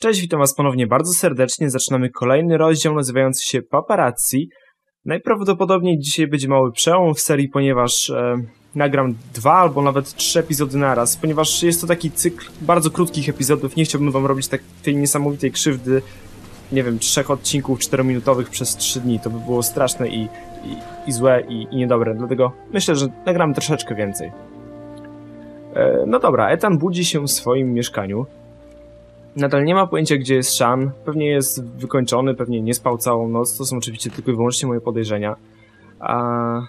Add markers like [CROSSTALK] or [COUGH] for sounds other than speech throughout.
Cześć, witam was ponownie bardzo serdecznie. Zaczynamy kolejny rozdział nazywający się Paparazzi. Najprawdopodobniej dzisiaj będzie mały przełom w serii, ponieważ e, nagram dwa albo nawet trzy epizody naraz, ponieważ jest to taki cykl bardzo krótkich epizodów. Nie chciałbym wam robić tak, tej niesamowitej krzywdy, nie wiem, trzech odcinków czterominutowych przez trzy dni. To by było straszne i, i, i złe i, i niedobre, dlatego myślę, że nagram troszeczkę więcej. E, no dobra, Ethan budzi się w swoim mieszkaniu. Nadal nie ma pojęcia, gdzie jest Sean. Pewnie jest wykończony, pewnie nie spał całą noc. To są oczywiście tylko i wyłącznie moje podejrzenia. A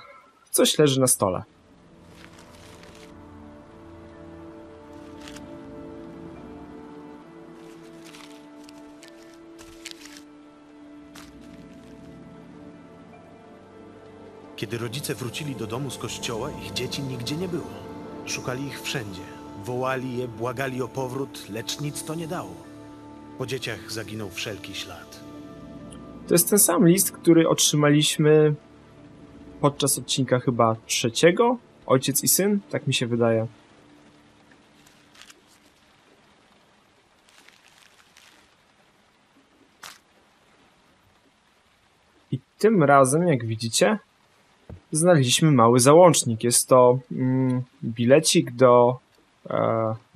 coś leży na stole. Kiedy rodzice wrócili do domu z kościoła, ich dzieci nigdzie nie było. Szukali ich wszędzie. Wołali je, błagali o powrót, lecz nic to nie dało. Po dzieciach zaginął wszelki ślad. To jest ten sam list, który otrzymaliśmy podczas odcinka chyba trzeciego. Ojciec i syn, tak mi się wydaje. I tym razem, jak widzicie, znaleźliśmy mały załącznik. Jest to mm, bilecik do,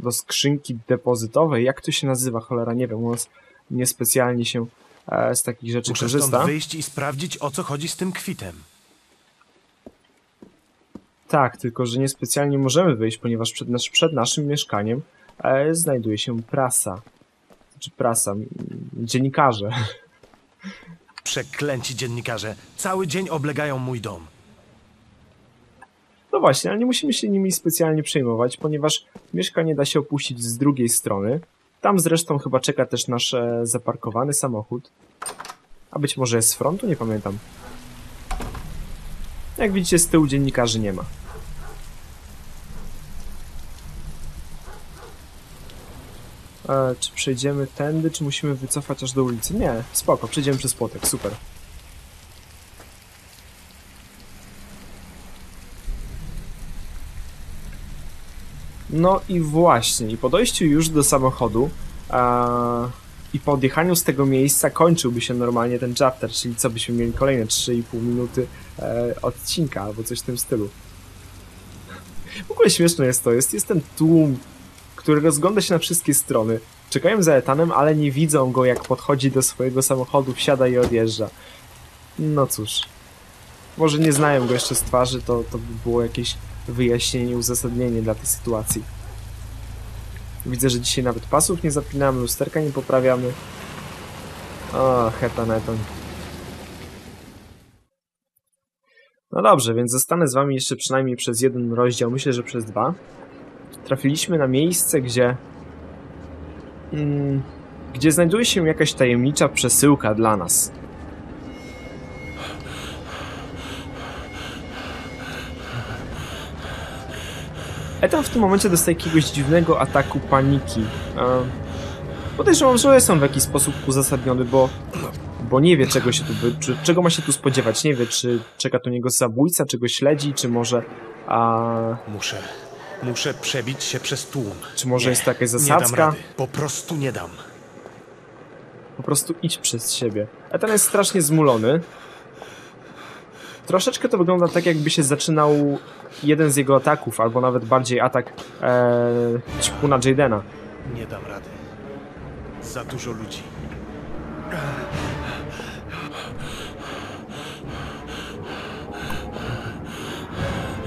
do skrzynki depozytowej. Jak to się nazywa? Cholera, nie wiem. U nas niespecjalnie się e, z takich rzeczy Muszę korzysta. stąd wyjść i sprawdzić, o co chodzi z tym kwitem. Tak, tylko że niespecjalnie możemy wyjść, ponieważ przed, nasz, przed naszym mieszkaniem e, znajduje się prasa. Znaczy prasa, dziennikarze. [LAUGHS] Przeklęci dziennikarze cały dzień oblegają mój dom. No właśnie, ale nie musimy się nimi specjalnie przejmować, ponieważ mieszkanie da się opuścić z drugiej strony. Tam zresztą chyba czeka też nasz e, zaparkowany samochód. A być może jest z frontu? Nie pamiętam. Jak widzicie, z tyłu dziennikarzy nie ma. E, czy przejdziemy tędy, czy musimy wycofać aż do ulicy? Nie, spoko, przejdziemy przez płotek, super. No i właśnie, i po dojściu już do samochodu a, i po odjechaniu z tego miejsca kończyłby się normalnie ten chapter, czyli co byśmy mieli kolejne 3,5 minuty e, odcinka albo coś w tym stylu. W ogóle śmieszne jest to, jest, jest ten tłum, który rozgląda się na wszystkie strony. Czekają za etanem, ale nie widzą go jak podchodzi do swojego samochodu, wsiada i odjeżdża. No cóż. Może nie znają go jeszcze z twarzy, to, to by było jakieś wyjaśnienie, uzasadnienie dla tej sytuacji. Widzę, że dzisiaj nawet pasów nie zapinamy, lusterka nie poprawiamy. O, hetan, hetan. No dobrze, więc zostanę z wami jeszcze przynajmniej przez jeden rozdział, myślę, że przez dwa. Trafiliśmy na miejsce, gdzie... Mm, gdzie znajduje się jakaś tajemnicza przesyłka dla nas. Ethan w tym momencie dostaje jakiegoś dziwnego ataku paniki. Podejrzewam, że jest on w jakiś sposób uzasadniony, bo, bo nie wie czego się tu, czy, czego ma się tu spodziewać. Nie wie, czy czeka tu niego zabójca, czy go śledzi, czy może, a, Muszę, muszę przebić się przez tłum. czy może Nie, jest to jakaś zasadzka. Po prostu nie dam. Po prostu idź przez siebie. Ethan jest strasznie zmulony. Troszeczkę to wygląda tak, jakby się zaczynał jeden z jego ataków, albo nawet bardziej atak e, ćpuna Jadena. Nie dam rady. Za dużo ludzi.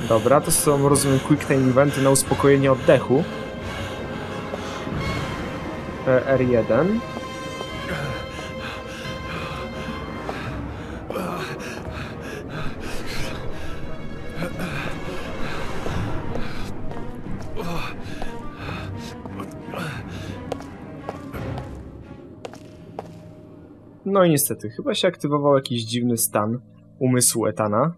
Dobra, to są, rozumiem, quick time eventy na uspokojenie oddechu. E, R1. No i niestety, chyba się aktywował jakiś dziwny stan umysłu Etana.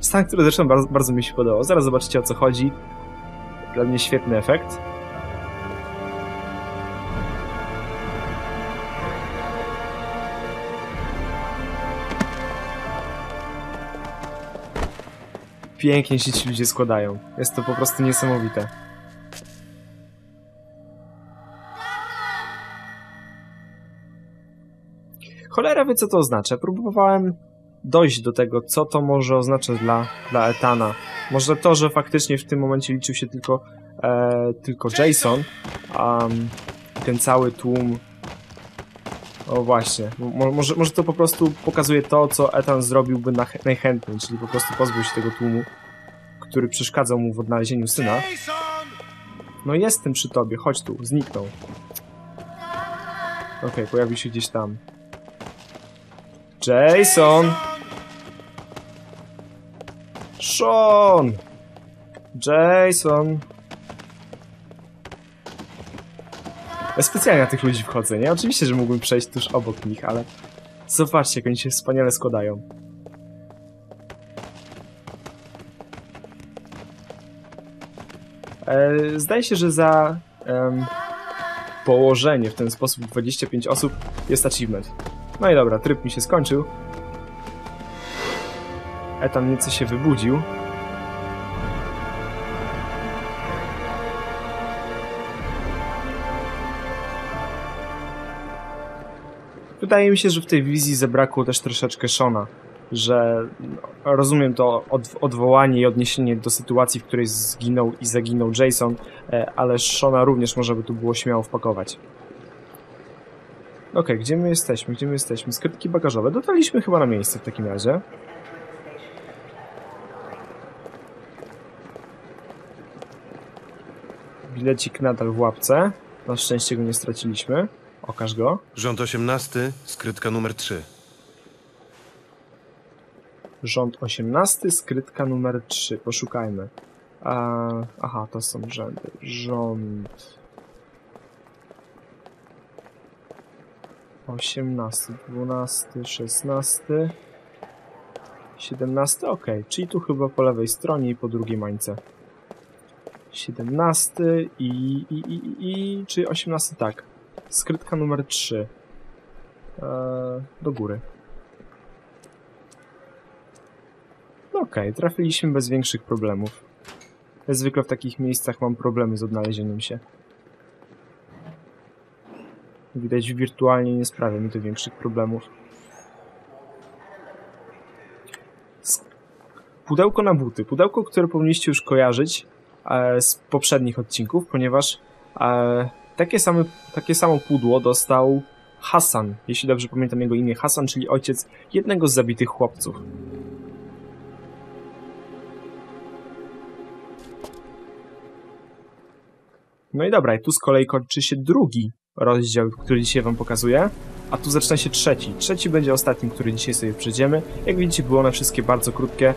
Stan, który zresztą bardzo, bardzo mi się podobał. Zaraz zobaczycie o co chodzi. Dla mnie świetny efekt. Pięknie się ci ludzie składają. Jest to po prostu niesamowite. Cholera wie, co to oznacza. Próbowałem dojść do tego, co to może oznaczać dla, dla Etana. Może to, że faktycznie w tym momencie liczył się tylko, e, tylko Jason, a ten cały tłum... O właśnie, Mo może, może to po prostu pokazuje to, co Ethan zrobiłby na, najchętniej, czyli po prostu pozbył się tego tłumu, który przeszkadzał mu w odnalezieniu syna. No jestem przy tobie, chodź tu, zniknął. Okej, okay, pojawił się gdzieś tam. Jason! Sean! Jason! Ja specjalnie na tych ludzi wchodzę, nie? Oczywiście, że mógłbym przejść tuż obok nich, ale... Zobaczcie, jak oni się wspaniale składają. E, zdaje się, że za em, położenie w ten sposób 25 osób jest achievement. No i dobra, tryb mi się skończył. Etan nieco się wybudził. Wydaje mi się, że w tej wizji zabrakło też troszeczkę Shona, że rozumiem to od, odwołanie i odniesienie do sytuacji, w której zginął i zaginął Jason, e, ale Shona również można by tu było śmiało wpakować. Okej, okay, gdzie my jesteśmy? Gdzie my jesteśmy? Skrytki bagażowe. Dotarliśmy chyba na miejsce w takim razie. Bilecik nadal w łapce. Na szczęście go nie straciliśmy. Okaż go. Rząd 18, skrytka numer 3. Rząd 18, skrytka numer 3. Poszukajmy. A, aha, to są rzędy. Rząd... 18, 12, 16, 17, ok, czyli tu chyba po lewej stronie i po drugiej mańce. 17 i, i, i, i, czy 18, tak. Skrytka numer 3. Eee, do góry. No okej, trafiliśmy bez większych problemów. Ja zwykle w takich miejscach mam problemy z odnalezieniem się. Widać, wirtualnie nie sprawia mi to większych problemów. Pudełko na buty. Pudełko, które powinniście już kojarzyć e, z poprzednich odcinków, ponieważ e, takie, same, takie samo pudło dostał Hassan, jeśli dobrze pamiętam jego imię. Hassan, czyli ojciec jednego z zabitych chłopców. No i dobra, i tu z kolei kończy się drugi rozdział, który dzisiaj wam pokazuję, a tu zaczyna się trzeci. Trzeci będzie ostatnim, który dzisiaj sobie przejdziemy. Jak widzicie, były one wszystkie bardzo krótkie.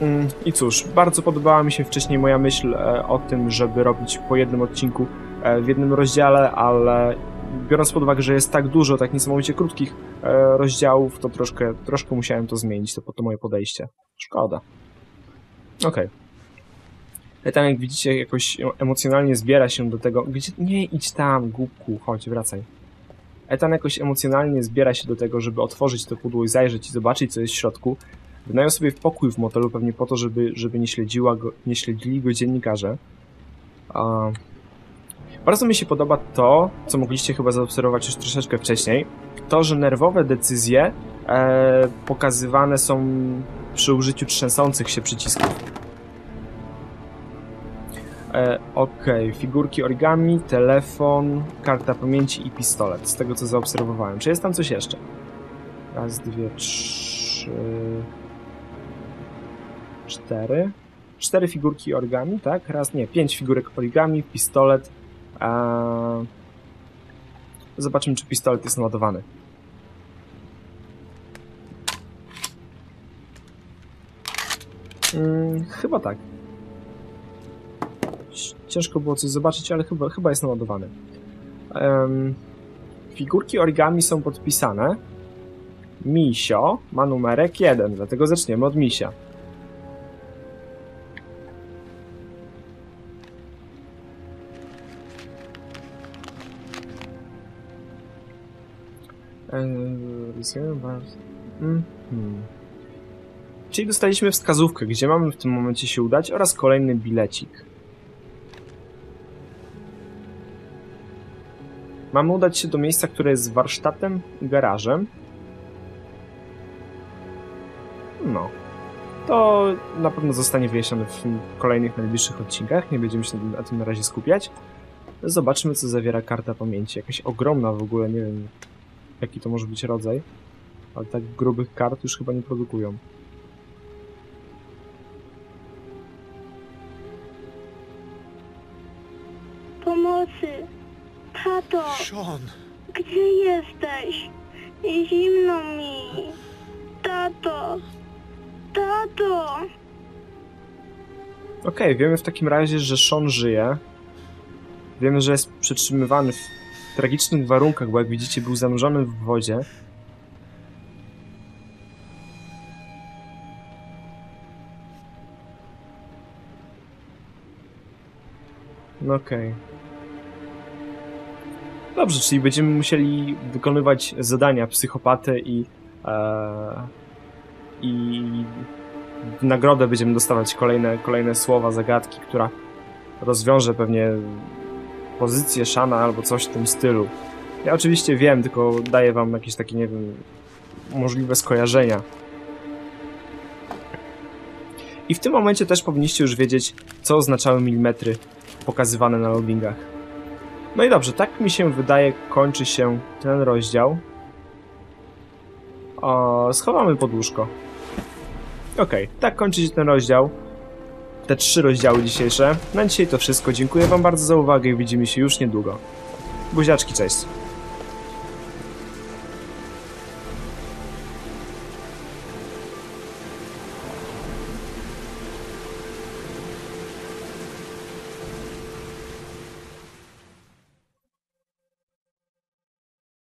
Mm, I cóż, bardzo podobała mi się wcześniej moja myśl e, o tym, żeby robić po jednym odcinku e, w jednym rozdziale, ale biorąc pod uwagę, że jest tak dużo tak niesamowicie krótkich e, rozdziałów, to troszkę, troszkę musiałem to zmienić, to, to moje podejście. Szkoda. Okej. Okay. Tam jak widzicie, jakoś emocjonalnie zbiera się do tego. Gdzie... Nie idź tam, głupku, chodź, wracaj. Etan jakoś emocjonalnie zbiera się do tego, żeby otworzyć to pudło i zajrzeć i zobaczyć, co jest w środku. Wynają sobie pokój w motelu pewnie po to, żeby, żeby nie, śledziła go, nie śledzili go dziennikarze. Bardzo mi się podoba to, co mogliście chyba zaobserwować już troszeczkę wcześniej, to, że nerwowe decyzje e, pokazywane są przy użyciu trzęsących się przycisków. E, Okej, okay. figurki origami, telefon, karta pamięci i pistolet, z tego co zaobserwowałem. Czy jest tam coś jeszcze? Raz, dwie, trzy... Cztery? Cztery figurki origami, tak? Raz, nie, pięć figurek origami, pistolet. Eee... Zobaczymy, czy pistolet jest naładowany. Hmm, chyba tak. Ciężko było coś zobaczyć, ale chyba, chyba jest naładowany. Um, figurki origami są podpisane. Misio ma numerek 1, dlatego zaczniemy od Misia. Mm -hmm. Czyli dostaliśmy wskazówkę, gdzie mamy w tym momencie się udać oraz kolejny bilecik. Mamy udać się do miejsca, które jest warsztatem i garażem. No. To na pewno zostanie wyjaśnione w kolejnych, najbliższych odcinkach. Nie będziemy się na tym na razie skupiać. Zobaczmy, co zawiera karta pamięci. Jakaś ogromna w ogóle, nie wiem jaki to może być rodzaj. Ale tak grubych kart już chyba nie produkują. Sean! gdzie jesteś? Zimno mi. Tato! Tato! Okej, wiemy w takim razie, że Sean żyje. Wiemy, że jest przetrzymywany w tragicznych warunkach, bo jak widzicie był zanurzony w wodzie. No okej. Dobrze, czyli będziemy musieli wykonywać zadania psychopaty i e, i w nagrodę będziemy dostawać kolejne, kolejne słowa, zagadki, która rozwiąże pewnie pozycję Shana albo coś w tym stylu. Ja oczywiście wiem, tylko daję wam jakieś takie, nie wiem, możliwe skojarzenia. I w tym momencie też powinniście już wiedzieć, co oznaczały milimetry pokazywane na loadingach. No i dobrze, tak mi się wydaje, kończy się ten rozdział. O, schowamy pod łóżko. Okej, tak kończy się ten rozdział. Te trzy rozdziały dzisiejsze. Na dzisiaj to wszystko. Dziękuję wam bardzo za uwagę i widzimy się już niedługo. Buziaczki, cześć.